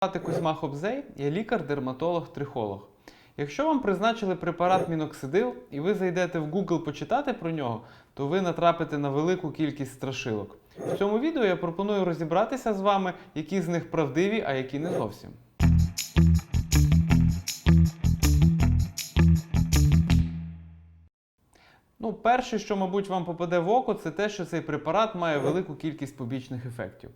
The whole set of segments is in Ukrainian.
Кузьма Хобзей, я лікар-дерматолог-трихолог. Якщо вам призначили препарат міноксидил і ви зайдете в Google почитати про нього, то ви натрапите на велику кількість страшилок. В цьому відео я пропоную розібратися з вами, які з них правдиві, а які не зовсім. Ну, перше, що, мабуть, вам попаде в око, це те, що цей препарат має велику кількість побічних ефектів.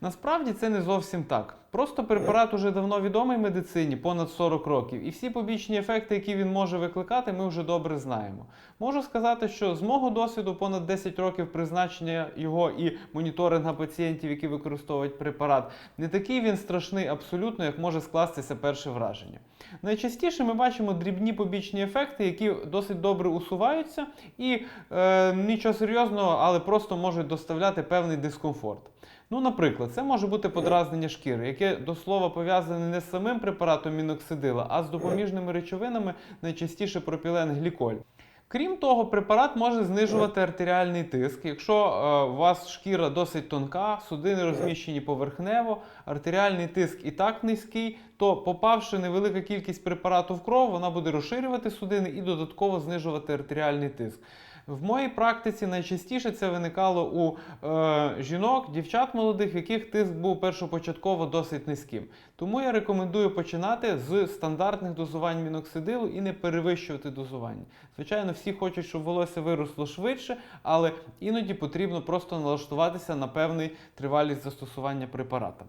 Насправді це не зовсім так. Просто препарат уже давно відомий медицині, понад 40 років, і всі побічні ефекти, які він може викликати, ми вже добре знаємо. Можу сказати, що з мого досвіду понад 10 років призначення його і моніторинга пацієнтів, які використовують препарат, не такий він страшний абсолютно, як може скластися перше враження. Найчастіше ми бачимо дрібні побічні ефекти, які досить добре усуваються, і е, нічого серйозного, але просто можуть доставляти певний дискомфорт. Ну, наприклад, це може бути подразнення шкіри, яке до слова пов'язане не з самим препаратом міноксидила, а з допоміжними речовинами, найчастіше пропіленгліколь. Крім того, препарат може знижувати артеріальний тиск. Якщо е, у вас шкіра досить тонка, судини розміщені поверхнево, артеріальний тиск і так низький, то попавши невелика кількість препарату в кров, вона буде розширювати судини і додатково знижувати артеріальний тиск. В моїй практиці найчастіше це виникало у е, жінок, дівчат молодих, яких тиск був першопочатково досить низьким. Тому я рекомендую починати з стандартних дозувань міноксидилу і не перевищувати дозування. Звичайно, всі хочуть, щоб волосся виросло швидше, але іноді потрібно просто налаштуватися на певний тривалість застосування препарата.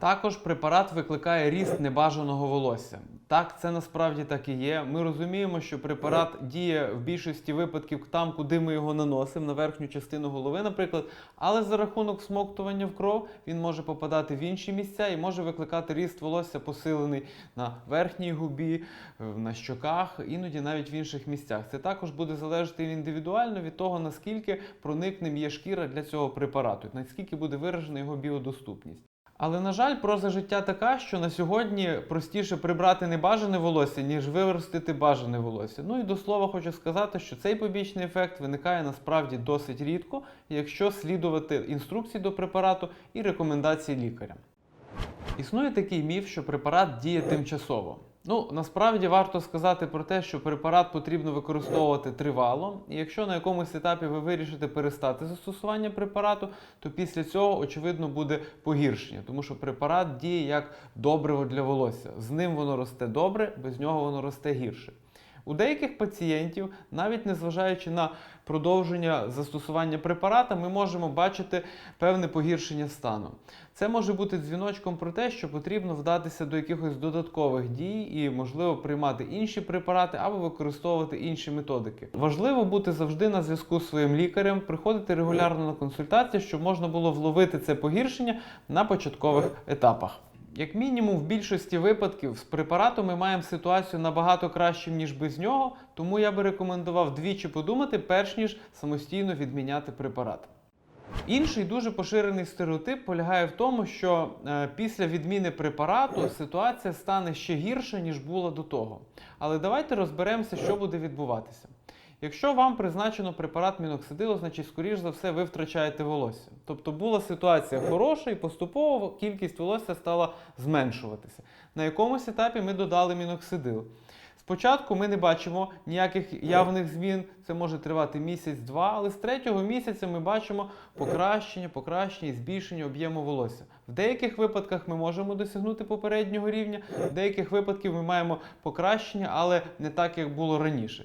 Також препарат викликає ріст небажаного волосся. Так, це насправді так і є. Ми розуміємо, що препарат діє в більшості випадків там, куди ми його наносимо, на верхню частину голови, наприклад. Але за рахунок смоктування в кров він може попадати в інші місця і може викликати ріст волосся посилений на верхній губі, на щоках, іноді навіть в інших місцях. Це також буде залежати індивідуально від того, наскільки проникнем є шкіра для цього препарату, наскільки буде виражена його біодоступність. Але, на жаль, проза життя така, що на сьогодні простіше прибрати небажане волосся, ніж виростити бажане волосся. Ну і до слова хочу сказати, що цей побічний ефект виникає насправді досить рідко, якщо слідувати інструкції до препарату і рекомендації лікаря. Існує такий міф, що препарат діє тимчасово. Ну, насправді варто сказати про те, що препарат потрібно використовувати тривало, і якщо на якомусь етапі ви вирішите перестати застосування препарату, то після цього, очевидно, буде погіршення, тому що препарат діє як добриво для волосся. З ним воно росте добре, без нього воно росте гірше. У деяких пацієнтів, навіть незважаючи на продовження застосування препарата, ми можемо бачити певне погіршення стану. Це може бути дзвіночком про те, що потрібно вдатися до якихось додаткових дій і, можливо, приймати інші препарати або використовувати інші методики. Важливо бути завжди на зв'язку з своїм лікарем, приходити регулярно на консультації, щоб можна було вловити це погіршення на початкових етапах. Як мінімум, в більшості випадків з препаратом ми маємо ситуацію набагато кращу, ніж без нього, тому я би рекомендував двічі подумати, перш ніж самостійно відміняти препарат. Інший дуже поширений стереотип полягає в тому, що е, після відміни препарату ситуація стане ще гірше, ніж була до того. Але давайте розберемося, що буде відбуватися. Якщо вам призначено препарат міноксидилу, значить, скоріш за все, ви втрачаєте волосся. Тобто була ситуація хороша і поступово кількість волосся стала зменшуватися. На якомусь етапі ми додали міноксидил. Спочатку ми не бачимо ніяких явних змін, це може тривати місяць-два, але з третього місяця ми бачимо покращення, покращення і збільшення об'єму волосся. В деяких випадках ми можемо досягнути попереднього рівня, в деяких випадках ми маємо покращення, але не так, як було раніше.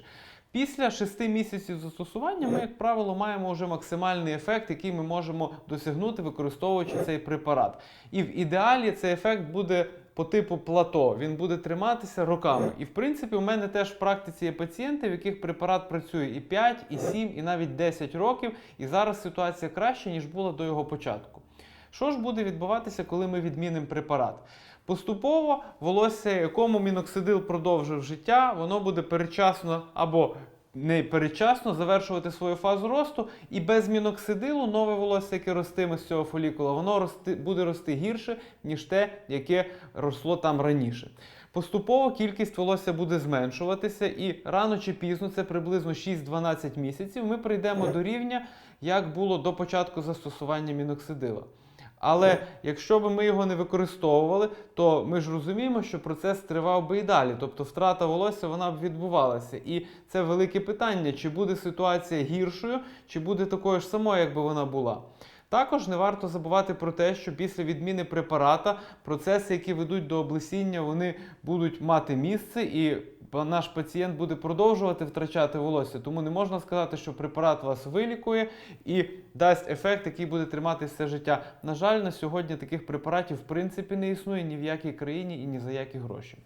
Після 6 місяців застосування ми, як правило, маємо вже максимальний ефект, який ми можемо досягнути, використовуючи цей препарат. І в ідеалі цей ефект буде по типу плато, він буде триматися роками. І в принципі, у мене теж в практиці є пацієнти, в яких препарат працює і 5, і 7, і навіть 10 років. І зараз ситуація краща, ніж була до його початку. Що ж буде відбуватися, коли ми відмінимо препарат? Поступово волосся, якому міноксидил продовжив життя, воно буде передчасно або не передчасно завершувати свою фазу росту, і без міноксидилу нове волосся, яке ростиме з цього фолікула, воно рости, буде рости гірше, ніж те, яке росло там раніше. Поступово кількість волосся буде зменшуватися, і рано чи пізно, це приблизно 6-12 місяців, ми прийдемо до рівня, як було до початку застосування міноксидила. Але якщо б ми його не використовували, то ми ж розуміємо, що процес тривав би і далі. Тобто втрата волосся вона б відбувалася. І це велике питання, чи буде ситуація гіршою, чи буде такою ж самою, якби вона була. Також не варто забувати про те, що після відміни препарата процеси, які ведуть до облесіння, вони будуть мати місце, і наш пацієнт буде продовжувати втрачати волосся. Тому не можна сказати, що препарат вас вилікує і дасть ефект, який буде триматися все життя. На жаль, на сьогодні таких препаратів в принципі не існує ні в якій країні і ні за які гроші.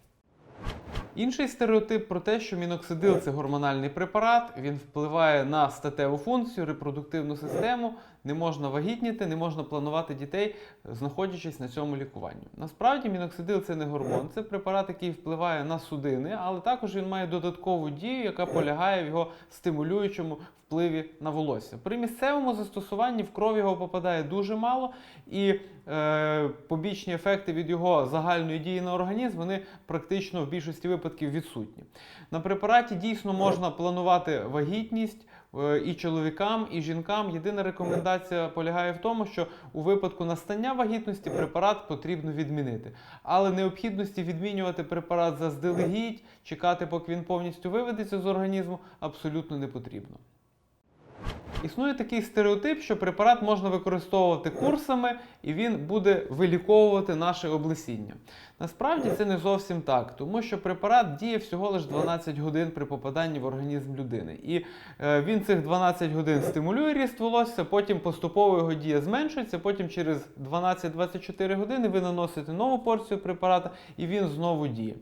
Інший стереотип про те, що міноксидил це гормональний препарат, він впливає на статеву функцію, репродуктивну систему, не можна вагітніти, не можна планувати дітей, знаходячись на цьому лікуванні. Насправді міноксидил це не гормон, це препарат, який впливає на судини, але також він має додаткову дію, яка полягає в його стимулюючому впливі на волосся. При місцевому застосуванні в кров його попадає дуже мало, і е, побічні ефекти від його загальної дії на організм вони практично в більшості випадків відсутні. На препараті дійсно можна планувати вагітність. е, І чоловікам, і жінкам єдина рекомендація полягає в тому, що у випадку настання вагітності препарат потрібно відмінити. Але необхідності відмінювати препарат заздалегідь, чекати, поки він повністю виведеться з організму, абсолютно не потрібно. Існує такий стереотип, що препарат можна використовувати курсами і він буде виліковувати наше облесіння. Насправді це не зовсім так, тому що препарат діє всього лише 12 годин при попаданні в організм людини. І е, він цих 12 годин стимулює ріст волосся, потім поступово його дія зменшується, потім через 12-24 години ви наносите нову порцію препарата і він знову діє.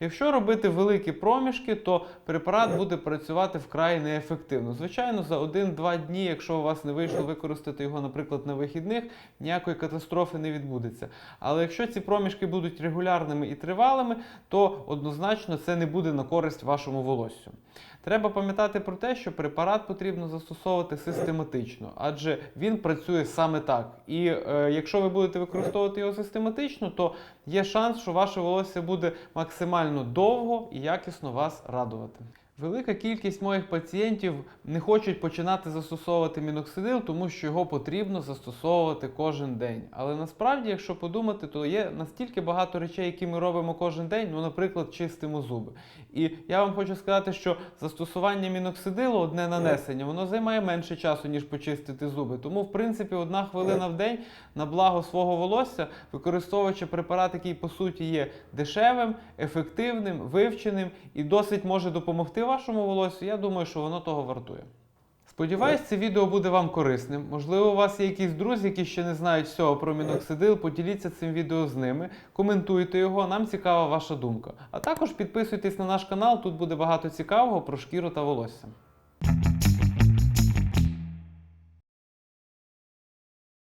Якщо робити великі проміжки, то препарат буде працювати вкрай неефективно. Звичайно, за 1-2 дні, якщо у вас не вийшло використати його, наприклад, на вихідних, ніякої катастрофи не відбудеться. Але якщо ці проміжки будуть регулярними і тривалими, то однозначно це не буде на користь вашому волоссю. Треба пам'ятати про те, що препарат потрібно застосовувати систематично, адже він працює саме так. І е, якщо ви будете використовувати його систематично, то є шанс, що ваше волосся буде максимально довго і якісно вас радувати. Велика кількість моїх пацієнтів не хочуть починати застосовувати міноксидил, тому що його потрібно застосовувати кожен день. Але насправді, якщо подумати, то є настільки багато речей, які ми робимо кожен день, ну, наприклад, чистимо зуби. І я вам хочу сказати, що застосування міноксидилу, одне нанесення, воно займає менше часу, ніж почистити зуби. Тому, в принципі, одна хвилина в день на благо свого волосся, використовуючи препарат, який по суті є дешевим, ефективним, вивченим і досить може допомогти вашому волосі, я думаю, що воно того вартує. Сподіваюсь, це відео буде вам корисним. Можливо, у вас є якісь друзі, які ще не знають всього про міноксидил. Поділіться цим відео з ними, коментуйте його, нам цікава ваша думка. А також підписуйтесь на наш канал, тут буде багато цікавого про шкіру та волосся.